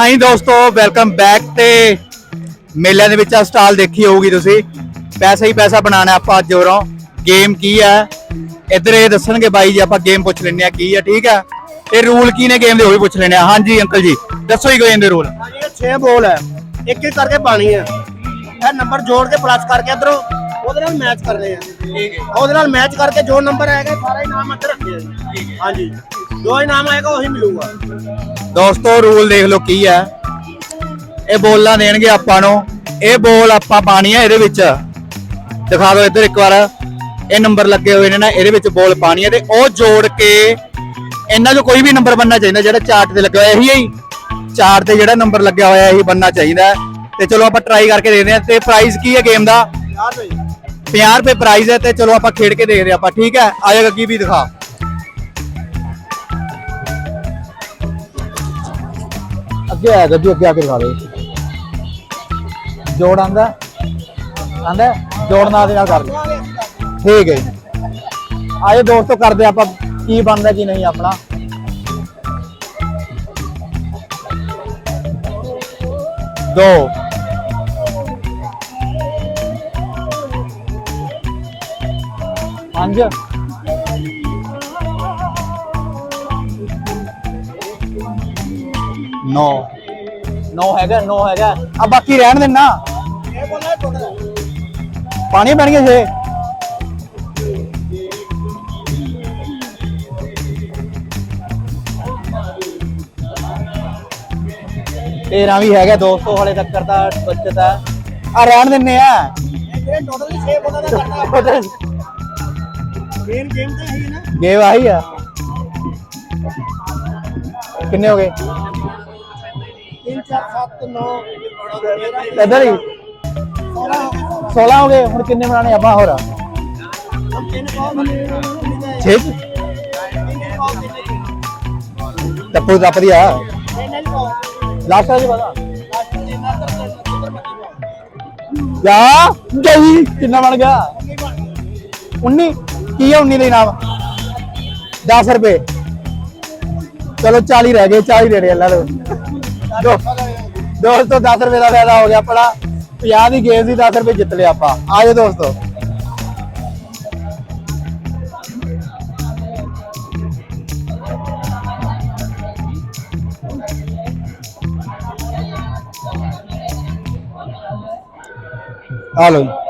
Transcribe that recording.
ਹਾਂਜੀ ਦੋਸਤੋ welcome back ਤੇ ਮੇਲਿਆਂ ਦੇ ਵਿੱਚ ਆ ਸਟਾਲ ਦੇਖੀ ਹੋਊਗੀ ਤੁਸੀਂ। ਪੈਸਾ ਹੀ ਪੈਸਾ ਬਣਾਉਣਾ ਆਪਾਂ ਅੱਜ ਜੋਰੋਂ ਗੇਮ ਕੀ ਹੈ? ਇੱਧਰ ਇਹ ਦੱਸਣਗੇ ਬਾਈ ਜੀ ਆਪਾਂ ਗੇਮ ਪੁੱਛ ਲੈਣੇ ਆ ਕੀ ਹੈ ਠੀਕ ਹੈ? ਤੇ ਰੂਲ ਕੀ ਨੇ ਗੇਮ ਦੇ ਉਹ ਵੀ ਪੁੱਛ ਲੈਣੇ ਆ ਹਾਂਜੀ ਅੰਕਲ ਜੀ ਦੱਸੋ ਹੀ ਗੇਮ ਦੇ ਰੂਲ ਹਾਂਜੀ ਇਹ 6 ਬੋਲ ਹੈ। ਇੱਕ ਇੱਕ ਕਰਕੇ ਪਾਣੀ ਹੈ। ਇਹ ਨੰਬਰ ਜੋੜ ਕੇ ਪਲੱਸ ਕਰਕੇ ਇਧਰੋਂ ਉਹਦੇ ਨਾਲ ਮੈਚ ਕਰਨੇ ਆ। ਠੀਕ ਹੈ। ਉਹਦੇ ਨਾਲ ਮੈਚ ਕਰਕੇ ਜੋ ਨੰਬਰ ਆਏਗਾ ਸਾਰਾ ਇਨਾਮ ਅੰਦਰ ਰੱਖੇ ਆ। ਹਾਂਜੀ। ਜੋ ਇਨਾਮ ਆਏਗਾ ਉਹੀ ਮਿਲੂਗਾ। ਦੋਸਤੋ ਰੂਲ ਦੇਖ ਲਓ ਕੀ ਹੈ। ਇਹ ਬੋਲਾਂ ਦੇਣਗੇ ਆਪਾਂ ਨੂੰ। ਇਹ ਬੋਲ ਆਪਾਂ ਪਾਣੀ ਹੈ ਇਹਦੇ ਵਿੱਚ। ਦਿਖਾ ਦਿਓ ਇੱਧਰ ਇੱਕ ਵਾਰ। ਇਹ ਨੰਬਰ ਲੱਗੇ ਹੋਏ ਨੇ ਨਾ ਇਹਦੇ ਵਿੱਚ ਬੋਲ ਪਾਣੀ ਹੈ ਤੇ ਉਹ ਜੋੜ ਕੇ ਇਹਨਾਂ 'ਚੋਂ ਕੋਈ ਵੀ ਨੰਬਰ ਬੰਨਣਾ ਚਾਹੀਦਾ ਜਿਹੜਾ ਚਾਰਟ ਤੇ ਲੱਗਿਆ ਹੋਇਆ ਇਹੀ ਹੈ ਹੀ ਚਾਰਟ ਤੇ ਜਿਹੜਾ ਨੰਬਰ ਲੱਗਿਆ ਹੋਇਆ ਇਹੀ ਬੰਨਣਾ ਚਾਹੀਦਾ। ਤੇ ਚਲੋ ਆਪਾਂ ਟਰਾਈ ਕਰਕੇ ਦੇਖਦੇ ਹਾਂ। ਤੇ ਪ੍ਰਾਈਜ਼ ਕੀ ਹੈ ਗੇਮ ਦਾ? ਯਾਦ ਹੋਈ 50 ਰੁਪਏ ਪ੍ਰਾਈਜ਼ ਹੈ ਤੇ ਚਲੋ ਆਪਾਂ ਖੇਡ ਕੇ ਦੇਖਦੇ ਆਪਾਂ ਠੀਕ ਹੈ? ਆਏਗਾ ਅੱਗੇ ਵੀ ਦਿਖਾ। ਅੱਗੇ ਆ ਗੱਜੂ ਅੱਗੇ ਆ ਕੇ ਦਿਖਾ ਦੇ। ਜੋੜ ਆਂਦਾ। ਆਂਦਾ, ਜੋੜ ਨਾਲ ਦੇ ਨਾਲ ਕਰ ਦੇ ਠੀਕ ਹੈ ਜੀ। ਆਏ ਦੋਸਤੋ ਕਰਦੇ ਆਪਾਂ ਕੀ ਬਣਦਾ, ਕੀ ਨਹੀਂ ਆਪਣਾ। ਦੋ। ਪੰਜ। ਨੌ ਨੌ ਹੈਗਾ ਨੌ ਹੈਗਾ। ਆ ਬਾਕੀ ਰਹਿਣ ਦੇਣਾ ਇਹ ਬੋਲਣਾ ਟੋਟਲ ਪਾਣੀ ਬਣ ਗਿਆ ਛੇ ਤੇਰਾ ਵੀ ਹੈਗਾ 200 ਹਲੇ ਤੱਕ ਦਾ ਬੱਚਤ ਹੈ ਆ ਰਹਿਣ ਦਿੰਨੇ ਆ। ਇਹ ਜਿਹੜੇ ਟੋਟਲ 6 ਬੋਲਾਂ ਦਾ ਕਰਨਾ ਮੇਨ ਗੇਮ ਤਾਂ ਹੈ ਨਾ। ਗੇਮ ਆਹੀ ਆ। ਕਿੰਨੇ ਹੋ ਗਏ? 3 4 7 9 ਇੱਧਰ ਹੀ। 16 ਹੋ ਗਏ, ਹੁਣ ਕਿੰਨੇ ਬਣਾਣੇ ਆਪਾਂ ਹੋਰ? 6 ਟੱਪੂ ਟੱਪਦੀ ਆ। ਲਾਸਟ ਵਾਲੀ ਪਤਾ ਯਾ ਗਈ ਕਿੰਨਾ ਬਣ ਗਿਆ? 19 ਕੀ ਹੈ 19 ਦੇ ਇਨਾਮ 10 ਰੁਪਏ। ਚਲੋ 40 ਰਹਿ ਗਏ 40 ਦੇ ਦੇ ਅੱਲਾ ਲੋ ਦੋਸਤੋ 10 ਰੁਪਏ ਦਾ ਫਾਇਦਾ ਹੋ ਗਿਆ ਆਪਣਾ। 50 ਦੀ ਗੇਮ ਦੀ 10 ਰੁਪਏ ਜਿੱਤ ਲਿਆ ਆਪਾਂ। ਆਜੋ ਦੋਸਤੋ। ਆ ਲੋ ਜੀ।